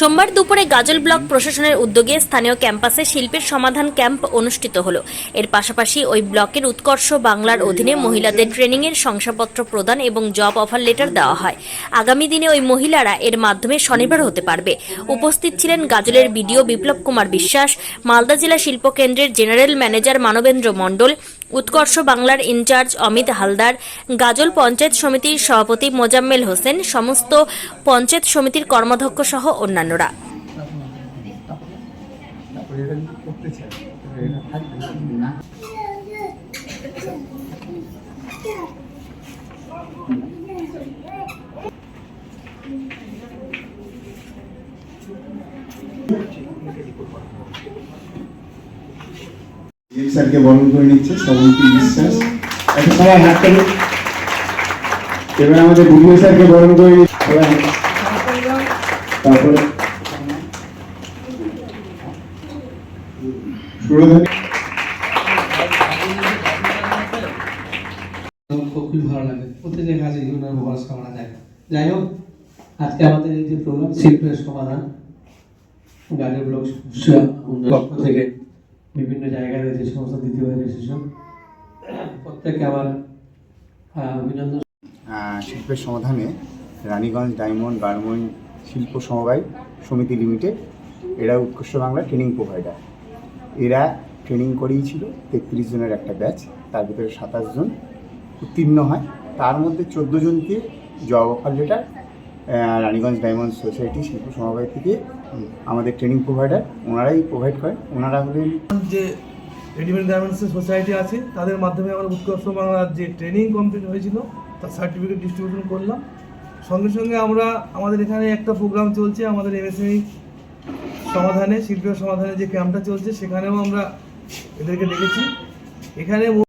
সোমবার দুপুরে গাজল ব্লক প্রশাসনের উদ্যোগে স্থানীয় ক্যাম্পাসে শিল্পের সমাধান ক্যাম্প অনুষ্ঠিত হলো। এর পাশাপাশি ওই ব্লকের উৎকর্ষ বাংলার অধীনে মহিলাদের ট্রেনিংয়ের শংসাপত্র প্রদান এবং জব অফার লেটার দেওয়া হয়। আগামী দিনে ওই মহিলারা এর মাধ্যমে স্বনির্ভর হতে পারবে। উপস্থিত ছিলেন গাজলের বিডিও বিপ্লব কুমার বিশ্বাস, মালদা জেলা শিল্প কেন্দ্রের জেনারেল ম্যানেজার মানবেন্দ্র মণ্ডল উৎকর্ষ বাংলার ইনচার্জ অমিত হালদার, গাজল পঞ্চায়েত সমিতির সভাপতি মোজাম্মেল হোসেন, সমস্ত পঞ্চায়েত সমিতির কর্মাধ্যক্ষ সহ অন্যান্যরা। তারপরে এটা স্যারকে বরণ করে নিচ্ছে শ্রবন্তী বিশ্বাস। একটা সবাই হাত তালি। এবার আমাদের বিডিও স্যারকে বরণ করে নিচ্ছে তারপরে খুবই ভালো লাগে। প্রত্যেকের কাছে জীবনের করা যায়। যাই হোক, আজকে আমাদের যে প্রোগ্রাম, শিল্পের সমাধান গাজর ব্লক পক্ষ থেকে বিভিন্ন জায়গায় যে সমস্ত দ্বিতীয় প্রত্যেককে আমার আহ, অভিনন্দন। শিল্পের সমাধানে রানীগঞ্জ ডায়মন্ড গার্মেন্ট শিল্প সমবায় সমিতি লিমিটেড এরা উৎকর্ষ বাংলা ট্রেনিং প্রোভাইডার এরা ট্রেনিং করিয়েছিল তেত্রিশ জনের একটা ব্যাচ তার ভিতরে সাতাশ জন উত্তীর্ণ হয়। তার মধ্যে চোদ্দ জনকে job offer letter Raniganj diamond society শিল্প সমবায় থেকে আমাদের ট্রেনিং প্রোভাইডার, ওনারাই প্রোভাইড করেন। ওনারা হলেন যে রেডিমেড গার্মেন্টসের সোসাইটি আছে, তাদের মাধ্যমে আমরা উৎকর্ষ বাংলার যে ট্রেনিং কমপ্লিট হয়েছিল, তার সার্টিফিকেট ডিস্ট্রিবিউশন করলাম। সঙ্গে সঙ্গে আমরা, আমাদের এখানে একটা প্রোগ্রাম চলছে, আমাদের এমএসএমই সমাধানে, শিল্পীয় সমাধানে যে ক্যাম্পটা চলছে, সেখানেও আমরা এদেরকে ডেকেছি এখানে